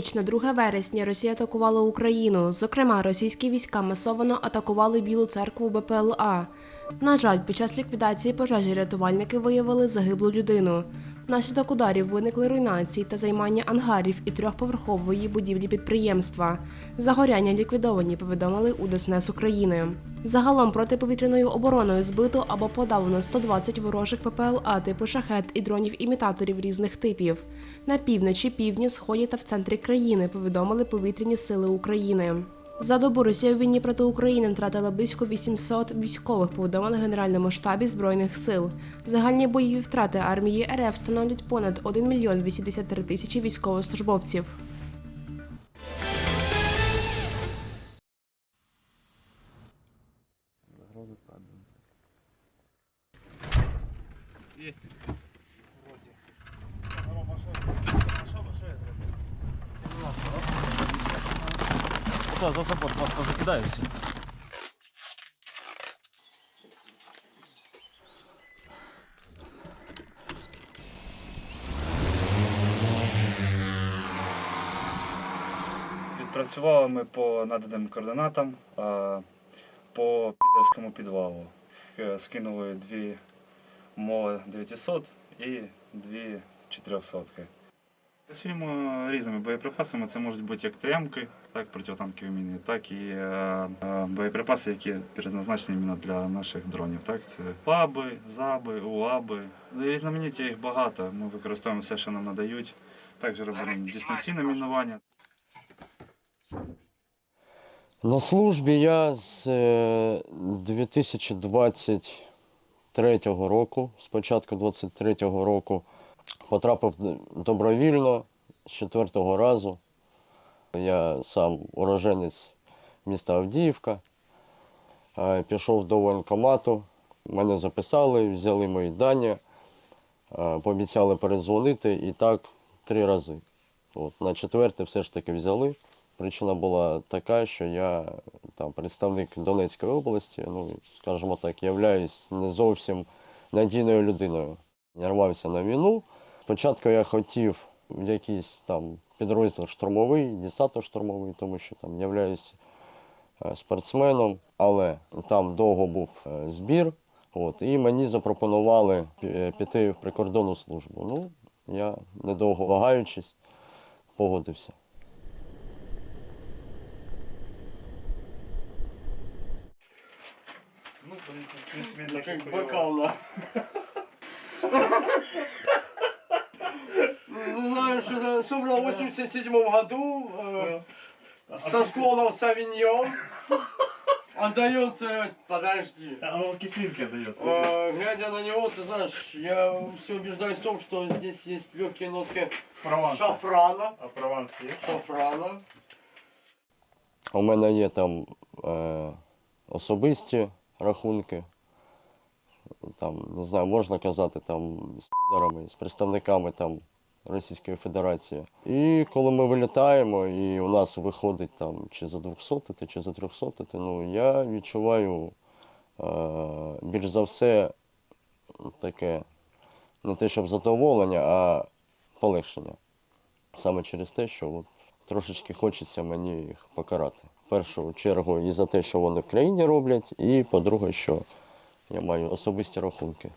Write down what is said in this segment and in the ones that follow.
ніч на 2 вересня Росія атакувала Україну. Зокрема, російські війська масово атакували Білу церкву БПЛА. На жаль, під час ліквідації пожежі рятувальники виявили загиблу людину. Внаслідок ударів виникли руйнації та займання ангарів і трьохповерхової будівлі підприємства. Загоряння ліквідовані, повідомили у ДСНС України. Загалом протиповітряною обороною збито або подавлено 120 ворожих ППЛА типу шахет і дронів-імітаторів різних типів. На півночі, півдні, сході та в центрі країни повідомили повітряні сили України. За добу Росія в війні проти України втратила близько 800 військових, повідомили Генеральному штабі Збройних сил. Загальні бойові втрати армії РФ становлять понад 1 мільйон 83 тисячі військовослужбовців. Да, за собой просто закидаю все. Відпрацювали ми по наданим координатам по підерському підвалу. Е, Скинули дві мови 900 і дві 400. Працюємо різними боєприпасами. Це можуть бути як ТМ-ки, так протитанкові міни, так і е, е, боєприпаси, які предназначені іменно для наших дронів. Так? Це ФАБи, ЗАБи, УАБи. Різноманіття їх багато. Ми використовуємо все, що нам надають. Також робимо дистанційне мінування. На службі я з е, 2023 року, з початку 23 року, потрапив добровільно з четвертого разу. Я сам уроженець міста Авдіївка. Пішов до воєнкомату, мене записали, взяли мої дані, пообіцяли передзвонити і так три рази. От, на четверте все ж таки взяли. Причина була така, що я там представник Донецької області, ну скажімо так, являюсь не зовсім надійною людиною. Я рвався на війну. Спочатку я хотів в якийсь там підрозділ штурмовий, десантно-штурмовий, тому що там являюсь е, спортсменом, але там довго був е, збір. От, і мені запропонували піти в прикордонну службу. Ну, я недовго вагаючись, погодився. Ну, в принципе, не так и на. Ну, Знаешь, это собрал в 87 году э, со склонов Савиньон. Отдает, э, подожди. А он кислинки дается. Э, глядя на него, ты знаешь, я все убеждаюсь в том, что здесь есть легкие нотки Прованс. шафрана. А прованс есть? Шафрана. У мене є там е, особисті рахунки. Там, не знаю, можна казати, там з підарами, з представниками там Російської Федерації. І коли ми вилітаємо, і у нас виходить там чи за 200, чи за 300, ну я відчуваю е, більш за все таке не те, щоб задоволення, а полегшення. Саме через те, що от, трошечки хочеться мені їх покарати. В першу чергу і за те, що вони в країні роблять, і по-друге, що я маю особисті рахунки.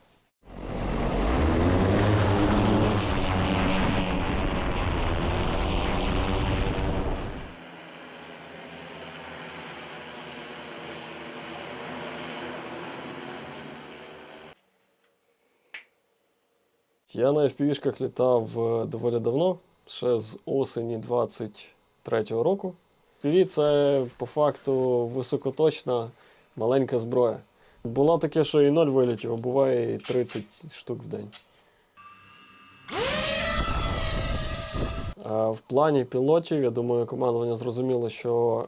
Я на FPV-шках літав е, доволі давно, ще з осені 23-го року. FPV – це по факту високоточна маленька зброя. Було таке, що і 0 вилітів, а буває і 30 штук в день. А В плані пілотів, я думаю, командування зрозуміло, що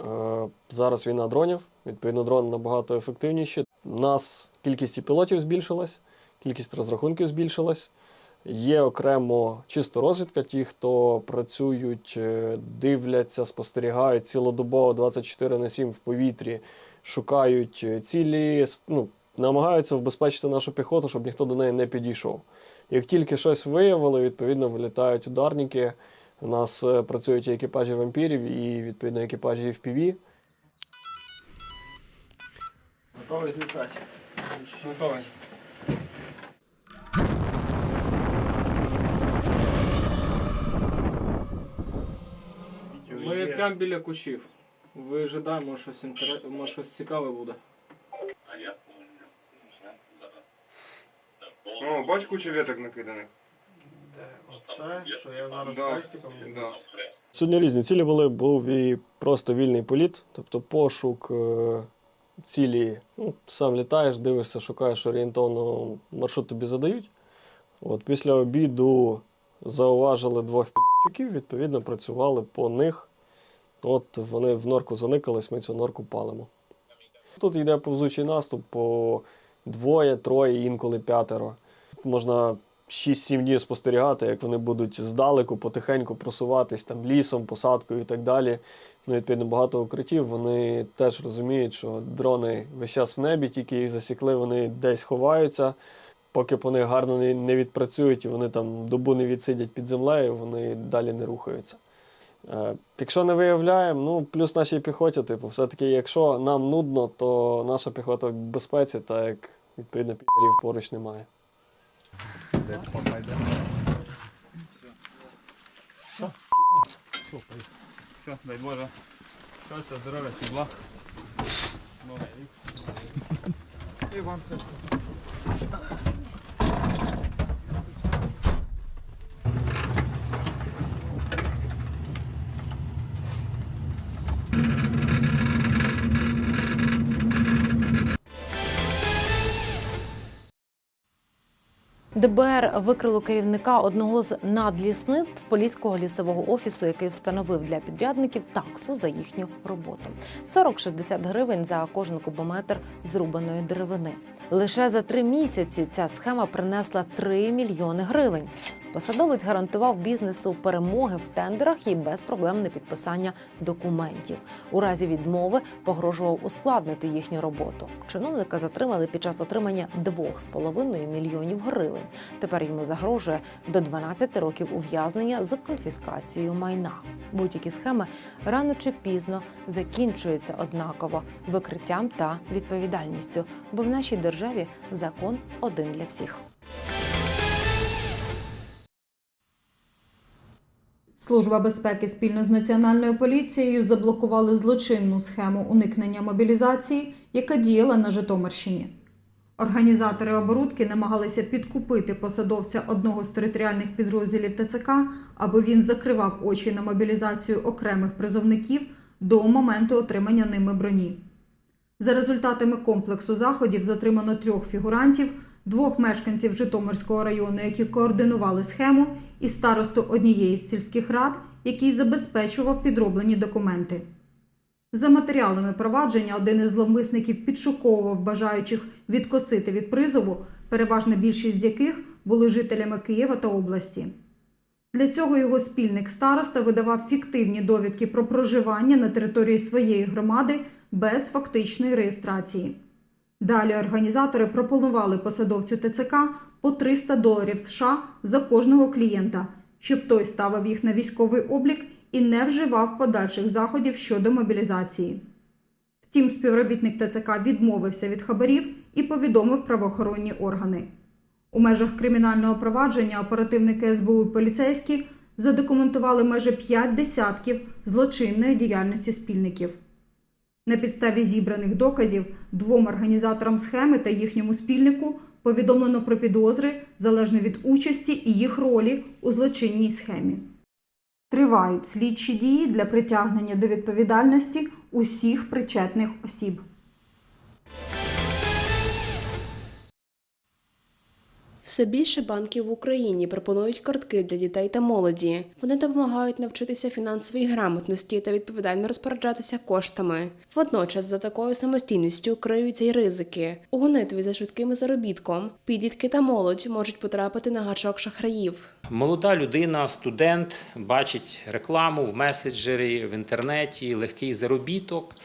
е, зараз війна дронів, відповідно, дрони набагато ефективніші. У нас кількість і пілотів збільшилась, кількість розрахунків збільшилась. Є окремо чисто розвідка, ті, хто працюють, е, дивляться, спостерігають цілодобово 24 на 7 в повітрі, шукають е, цілі, ну, намагаються вбезпечити нашу піхоту, щоб ніхто до неї не підійшов. Як тільки щось виявили, відповідно вилітають ударники, У нас е, працюють і екіпажі вампірів, і відповідно екіпажі FPV. Готовий злітати? Готовий. Ми прямо біля кущів. Вижидаємо, щось, інтерес... може, щось цікаве буде. О, бач кучу веток накиданих. Оце, що я зараз Да, хрестиком да. Сьогодні різні цілі були. Був і просто вільний політ, тобто пошук е, цілі. Ну, сам літаєш, дивишся, шукаєш орієнтовно маршрут тобі задають. От після обіду зауважили двох підчуків, відповідно, працювали по них. От вони в норку заникались, ми цю норку палимо. Тут йде повзучий наступ по двоє, троє, інколи п'ятеро. Можна 6-7 днів спостерігати, як вони будуть здалеку потихеньку просуватись там лісом, посадкою і так далі. Ну, відповідно, багато укриттів. Вони теж розуміють, що дрони весь час в небі, тільки їх засікли, вони десь ховаються. Поки по них гарно не відпрацюють і вони там добу не відсидять під землею, вони далі не рухаються. Е, якщо не виявляємо, ну плюс нашій піхоті, типу, все-таки, якщо нам нудно, то наша піхота в безпеці, так як відповідно підерів поруч немає. Все, дай Боже. Щастя, здоров'я, сідла. ДБР викрило керівника одного з надлісництв Поліського лісового офісу, який встановив для підрядників таксу за їхню роботу. 40-60 гривень за кожен кубометр зрубаної деревини. Лише за три місяці ця схема принесла 3 мільйони гривень. Посадовець гарантував бізнесу перемоги в тендерах і безпроблемне підписання документів. У разі відмови погрожував ускладнити їхню роботу. Чиновника затримали під час отримання 2,5 мільйонів гривень. Тепер йому загрожує до 12 років ув'язнення з конфіскацією майна. Будь-які схеми рано чи пізно закінчуються однаково викриттям та відповідальністю, бо в нашій державі закон один для всіх. Служба безпеки спільно з національною поліцією заблокували злочинну схему уникнення мобілізації, яка діяла на Житомирщині. Організатори оборудки намагалися підкупити посадовця одного з територіальних підрозділів ТЦК, аби він закривав очі на мобілізацію окремих призовників до моменту отримання ними броні. За результатами комплексу заходів затримано трьох фігурантів, двох мешканців Житомирського району, які координували схему, і старосту однієї з сільських рад, який забезпечував підроблені документи. За матеріалами провадження один із зловмисників підшуковував бажаючих відкосити від призову, переважна більшість з яких були жителями Києва та області. Для цього його спільник староста видавав фіктивні довідки про проживання на території своєї громади без фактичної реєстрації. Далі організатори пропонували посадовцю ТЦК по 300 доларів США за кожного клієнта, щоб той ставив їх на військовий облік і не вживав подальших заходів щодо мобілізації. Втім, співробітник ТЦК відмовився від хабарів і повідомив правоохоронні органи. У межах кримінального провадження оперативники СБУ і поліцейські задокументували майже 5 десятків злочинної діяльності спільників. На підставі зібраних доказів двом організаторам схеми та їхньому спільнику повідомлено про підозри залежно від участі і їх ролі у злочинній схемі. Тривають слідчі дії для притягнення до відповідальності усіх причетних осіб. Все більше банків в Україні пропонують картки для дітей та молоді. Вони допомагають навчитися фінансовій грамотності та відповідально розпоряджатися коштами. Водночас за такою самостійністю криються й ризики. У гонитві за швидким заробітком підлітки та молодь можуть потрапити на гачок шахраїв. Молода людина, студент, бачить рекламу в меседжері, в інтернеті, легкий заробіток.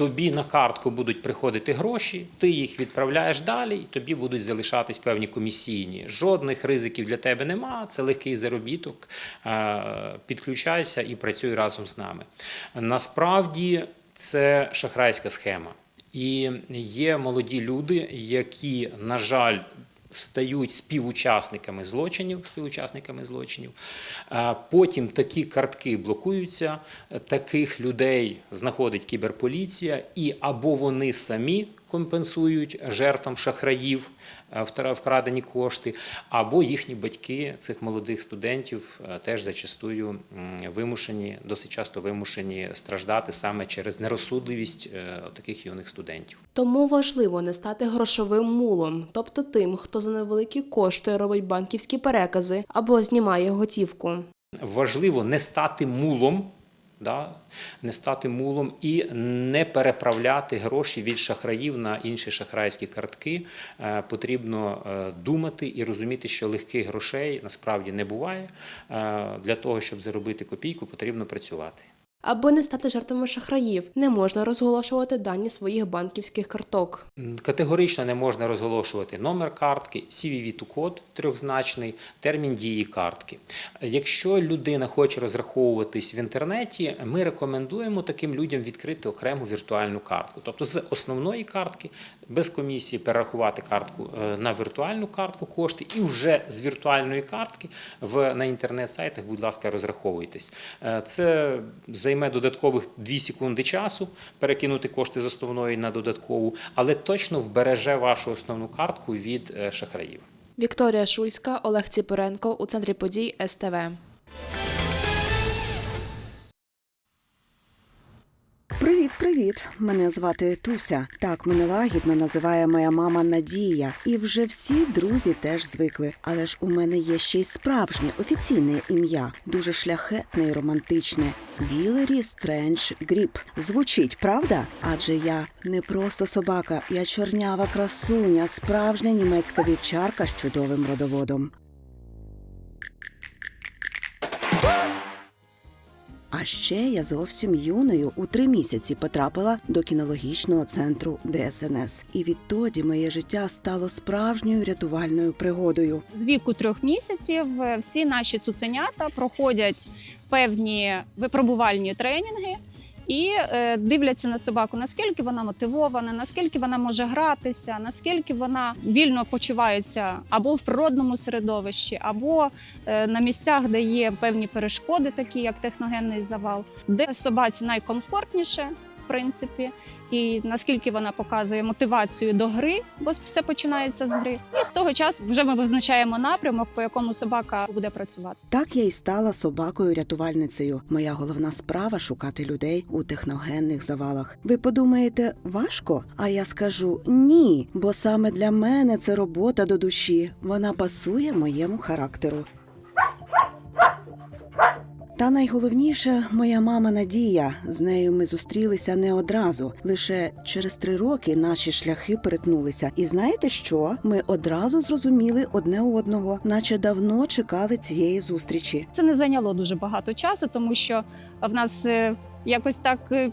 Тобі на картку будуть приходити гроші, ти їх відправляєш далі, і тобі будуть залишатись певні комісійні. Жодних ризиків для тебе нема. Це легкий заробіток. Е, Підключайся і працюй разом з нами. Насправді це шахрайська схема. І є молоді люди, які, на жаль, стають співучасниками злочинів, співучасниками злочинів. Потім такі картки блокуються, таких людей знаходить кіберполіція, і або вони самі компенсують жертвам шахраїв е, вкрадені кошти, або їхні батьки цих молодих студентів е, теж зачастую вимушені, досить часто вимушені страждати саме через нерозсудливість е, таких юних студентів. Тому важливо не стати грошовим мулом, тобто тим, хто за невеликі кошти робить банківські перекази або знімає готівку. Важливо не стати мулом, да? не стати мулом і не переправляти гроші від шахраїв на інші шахрайські картки. Е, Потрібно е, думати і розуміти, що легких грошей насправді не буває. Е, Для того, щоб заробити копійку, потрібно працювати. Аби не стати жертвами шахраїв, не можна розголошувати дані своїх банківських карток. Категорично не можна розголошувати номер картки, CVV-код трьохзначний, термін дії картки. Якщо людина хоче розраховуватись в інтернеті, ми рекомендуємо таким людям відкрити окрему віртуальну картку. Тобто з основної картки без комісії перерахувати картку е, на віртуальну картку кошти, і вже з віртуальної картки в, на інтернет-сайтах, будь ласка, розраховуйтесь. Е, Це займе додаткових 2 секунди часу перекинути кошти з основної на додаткову, але точно вбереже вашу основну картку від е, шахраїв. Вікторія Шульська, Олег Ціпоренко у центрі подій СТВ. Привіт! Мене звати Туся. Так мене лагідно називає моя мама Надія. І вже всі друзі теж звикли. Але ж у мене є ще й справжнє офіційне ім'я, дуже шляхетне і романтичне. Вілері Стрендж Гріп. Звучить, правда? Адже я не просто собака, я чорнява красуня, справжня німецька вівчарка з чудовим родоводом. А ще я зовсім юною у три місяці потрапила до кінологічного центру ДСНС. І відтоді моє життя стало справжньою рятувальною пригодою. З віку трьох місяців е, всі наші цуценята проходять певні випробувальні тренінги і е, дивляться на собаку, наскільки вона мотивована, наскільки вона може гратися, наскільки вона вільно почувається або в природному середовищі, або е, на місцях, де є певні перешкоди, такі як техногенний завал, де собаці найкомфортніше, в принципі. І наскільки вона показує мотивацію до гри, бо все починається з гри. І з того часу вже ми визначаємо напрямок, по якому собака буде працювати. Так я й стала собакою-рятувальницею. Моя головна справа шукати людей у техногенних завалах. Ви подумаєте, важко? А я скажу ні, бо саме для мене це робота до душі. Вона пасує моєму характеру. Та найголовніше моя мама Надія. З нею ми зустрілися не одразу. Лише через три роки наші шляхи перетнулися. І знаєте що? Ми одразу зрозуміли одне одного, наче давно чекали цієї зустрічі. Це не зайняло дуже багато часу, тому що в нас е, якось так е,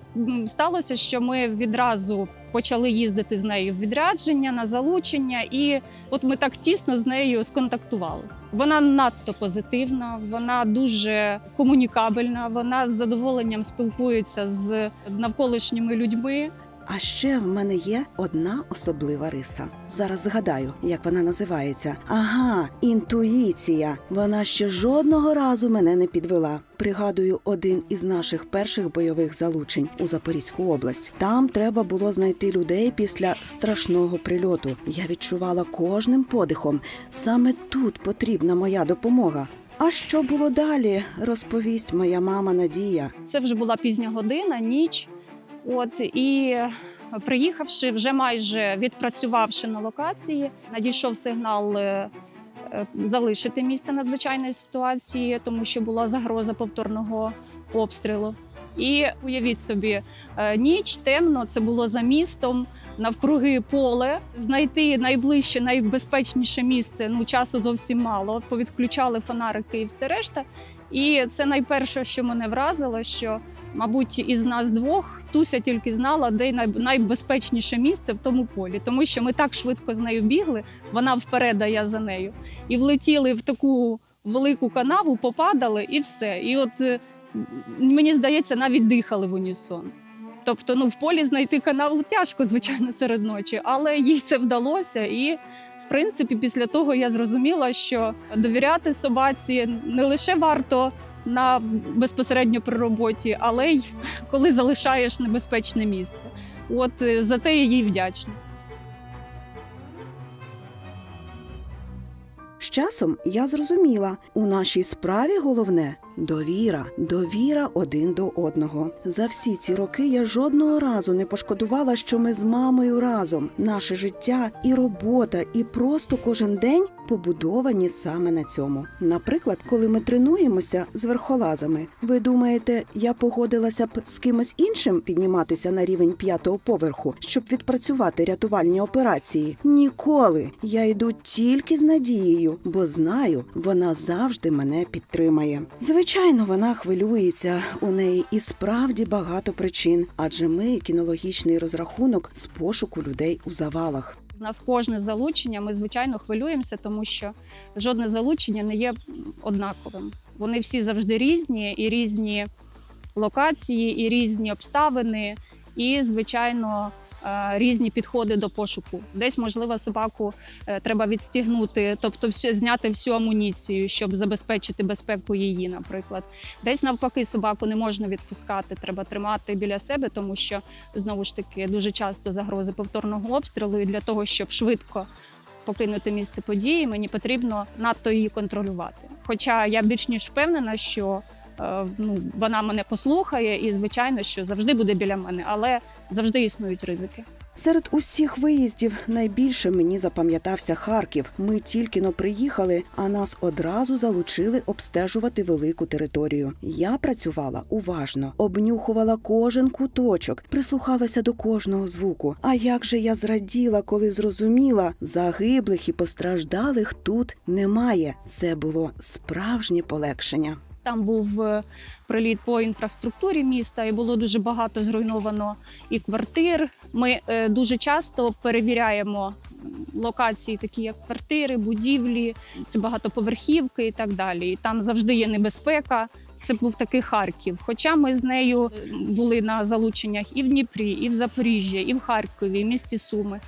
сталося, що ми відразу почали їздити з нею в відрядження на залучення, і от ми так тісно з нею сконтактували. Вона надто позитивна, вона дуже комунікабельна. Вона з задоволенням спілкується з навколишніми людьми. А ще в мене є одна особлива риса. Зараз згадаю, як вона називається. Ага, інтуїція. Вона ще жодного разу мене не підвела. Пригадую один із наших перших бойових залучень у Запорізьку область. Там треба було знайти людей після страшного прильоту. Я відчувала кожним подихом. Саме тут потрібна моя допомога. А що було далі, розповість моя мама Надія. Це вже була пізня година, ніч. От і приїхавши, вже майже відпрацювавши на локації, надійшов сигнал е, е, залишити місце надзвичайної ситуації, тому що була загроза повторного обстрілу. І уявіть собі, е, ніч темно, це було за містом. Навкруги поле знайти найближче, найбезпечніше місце. Ну часу зовсім мало. Повідключали фонарики і все решта. І це найперше, що мене вразило, що Мабуть, із нас двох Туся тільки знала, де най- найбезпечніше місце в тому полі, тому що ми так швидко з нею бігли, вона вперед, а я за нею, і влетіли в таку велику канаву, попадали і все. І от мені здається, навіть дихали в унісон. Тобто, ну в полі знайти канаву тяжко, звичайно, серед ночі, але їй це вдалося. І в принципі, після того я зрозуміла, що довіряти собаці не лише варто на безпосередньо при роботі, але й коли залишаєш небезпечне місце. От е, за те я їй вдячна. З часом я зрозуміла, у нашій справі головне довіра, довіра один до одного. За всі ці роки я жодного разу не пошкодувала, що ми з мамою разом. Наше життя і робота, і просто кожен день побудовані саме на цьому. Наприклад, коли ми тренуємося з верхолазами, ви думаєте, я погодилася б з кимось іншим підніматися на рівень п'ятого поверху, щоб відпрацювати рятувальні операції? Ніколи. Я йду тільки з надією, бо знаю, вона завжди мене підтримає. Звичайно, вона хвилюється. У неї і справді багато причин, адже ми кінологічний розрахунок з пошуку людей у завалах. У нас кожне залучення, ми звичайно хвилюємося, тому що жодне залучення не є однаковим. Вони всі завжди різні, і різні локації, і різні обставини, і, звичайно, різні підходи до пошуку. Десь, можливо, собаку е, треба відстігнути, тобто зняти всю амуніцію, щоб забезпечити безпеку її, наприклад. Десь навпаки собаку не можна відпускати, треба тримати біля себе, тому що знову ж таки дуже часто загрози повторного обстрілу. І для того, щоб швидко покинути місце події, мені потрібно надто її контролювати. Хоча я більш ніж впевнена, що е, ну, вона мене послухає, і звичайно, що завжди буде біля мене, але завжди існують ризики. Серед усіх виїздів найбільше мені запам'ятався Харків. Ми тільки но приїхали, а нас одразу залучили обстежувати велику територію. Я працювала уважно, обнюхувала кожен куточок, прислухалася до кожного звуку. А як же я зраділа, коли зрозуміла, загиблих і постраждалих тут немає. Це було справжнє полегшення. Там був е, приліт по інфраструктурі міста, і було дуже багато зруйновано і квартир. Ми е, дуже часто перевіряємо локації, такі як квартири, будівлі, це багатоповерхівки і так далі. І там завжди є небезпека. Це був такий Харків. Хоча ми з нею були на залученнях і в Дніпрі, і в Запоріжжі, і в Харкові, і в місті Суми.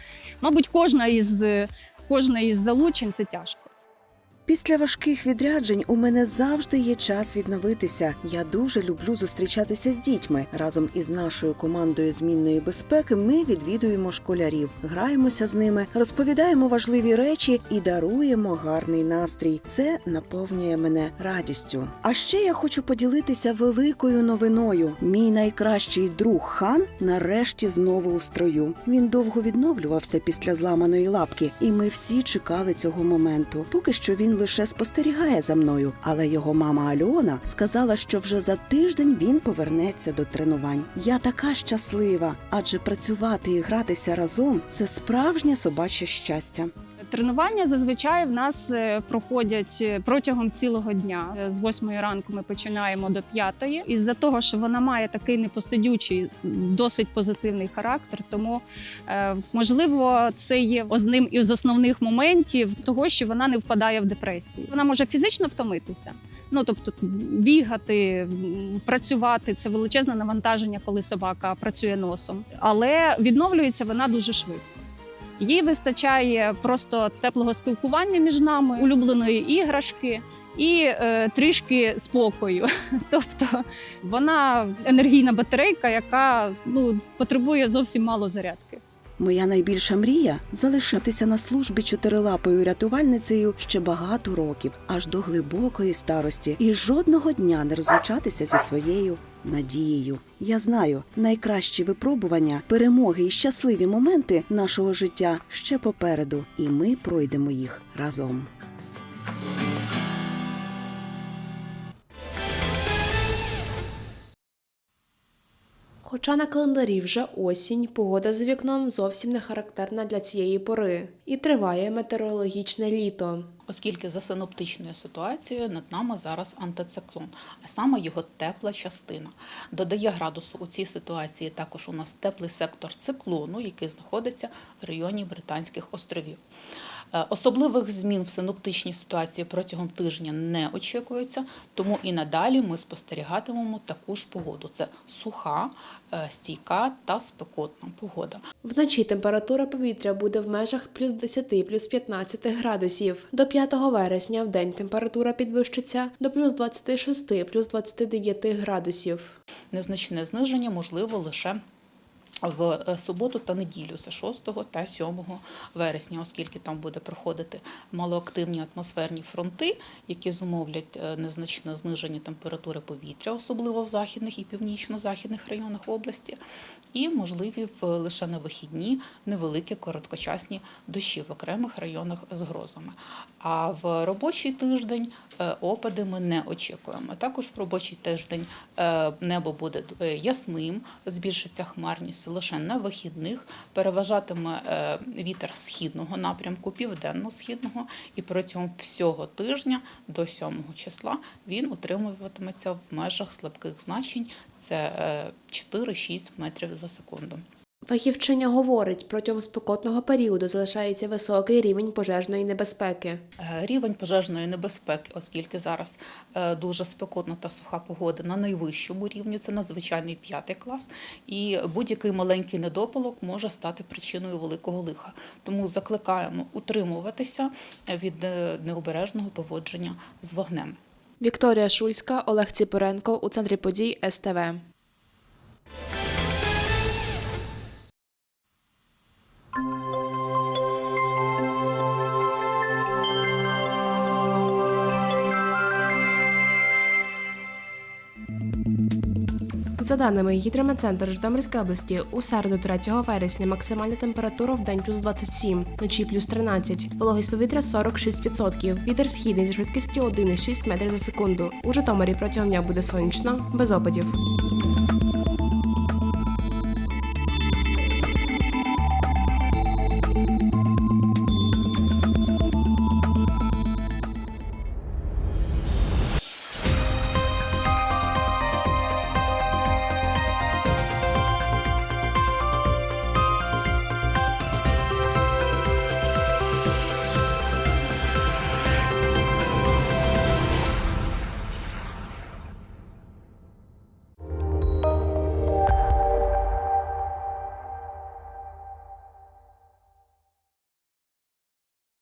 Мабуть, кожна із кожна із залучень це тяжко. Після важких відряджень у мене завжди є час відновитися. Я дуже люблю зустрічатися з дітьми. Разом із нашою командою змінної безпеки ми відвідуємо школярів, граємося з ними, розповідаємо важливі речі і даруємо гарний настрій. Це наповнює мене радістю. А ще я хочу поділитися великою новиною. Мій найкращий друг хан нарешті знову у строю. Він довго відновлювався після зламаної лапки, і ми всі чекали цього моменту. Поки що він лише спостерігає за мною, але його мама Альона сказала, що вже за тиждень він повернеться до тренувань. Я така щаслива, адже працювати і гратися разом це справжнє собаче щастя. Тренування зазвичай в нас е, проходять е, протягом цілого дня. Е, З 8 ранку ми починаємо до 5. Із-за того, що вона має такий непосидючий, досить позитивний характер, тому можливо це є одним із основних моментів того, що вона не впадає в депресію. Вона може фізично втомитися. Ну тобто бігати, працювати це величезне навантаження, коли собака працює носом, але відновлюється вона дуже швидко. Їй вистачає просто теплого спілкування між нами, улюбленої іграшки і е, трішки спокою. Тобто вона енергійна батарейка, яка ну потребує зовсім мало зарядки. Моя найбільша мрія залишатися на службі чотирилапою рятувальницею ще багато років, аж до глибокої старості, і жодного дня не розлучатися зі своєю надією. Я знаю, найкращі випробування, перемоги і щасливі моменти нашого життя ще попереду, і ми пройдемо їх разом. Хоча на календарі вже осінь, погода за вікном зовсім не характерна для цієї пори і триває метеорологічне літо. оскільки за синоптичною ситуацією над нами зараз антициклон, а саме його тепла частина. Додає градусу у цій ситуації також у нас теплий сектор циклону, який знаходиться в районі Британських островів. Е, Особливих змін в синоптичній ситуації протягом тижня не очікується, тому і надалі ми спостерігатимемо таку ж погоду. Це суха, е, стійка та спекотна погода. Вночі температура повітря буде в межах плюс 10, плюс 15 градусів. До 5 вересня в день температура підвищиться до плюс 26, плюс 29 градусів. Незначне зниження можливо лише в е, суботу та неділю, це 6 та 7 вересня, оскільки там буде проходити малоактивні атмосферні фронти, які зумовлять е, незначне зниження температури повітря, особливо в західних і північно-західних районах області, і можливі в лише на вихідні невеликі короткочасні дощі в окремих районах з грозами. А в робочий тиждень е, опади ми не очікуємо. Також в робочий тиждень небо буде ясним, збільшиться хмарність лише на вихідних, переважатиме е, вітер східного напрямку, південно-східного, і протягом всього тижня до 7 числа він утримуватиметься в межах слабких значень. Це е, 4-6 метрів за секунду. Фахівчиня говорить, протягом спекотного періоду залишається високий рівень пожежної небезпеки. Е, Рівень пожежної небезпеки, оскільки зараз е, дуже спекотна та суха погода на найвищому рівні, це надзвичайний п'ятий клас, і будь-який маленький недопалок може стати причиною великого лиха. Тому закликаємо утримуватися від е, необережного поводження з вогнем. Вікторія Шульська, Олег Ціпоренко у центрі подій СТВ. За даними Гідрометцентру Житомирської області, у середу 3 вересня максимальна температура в день плюс 27, вночі плюс 13, вологість повітря 46%, вітер східний з швидкістю 1,6 метрів за секунду. У Житомирі протягом дня буде сонячно, без опадів.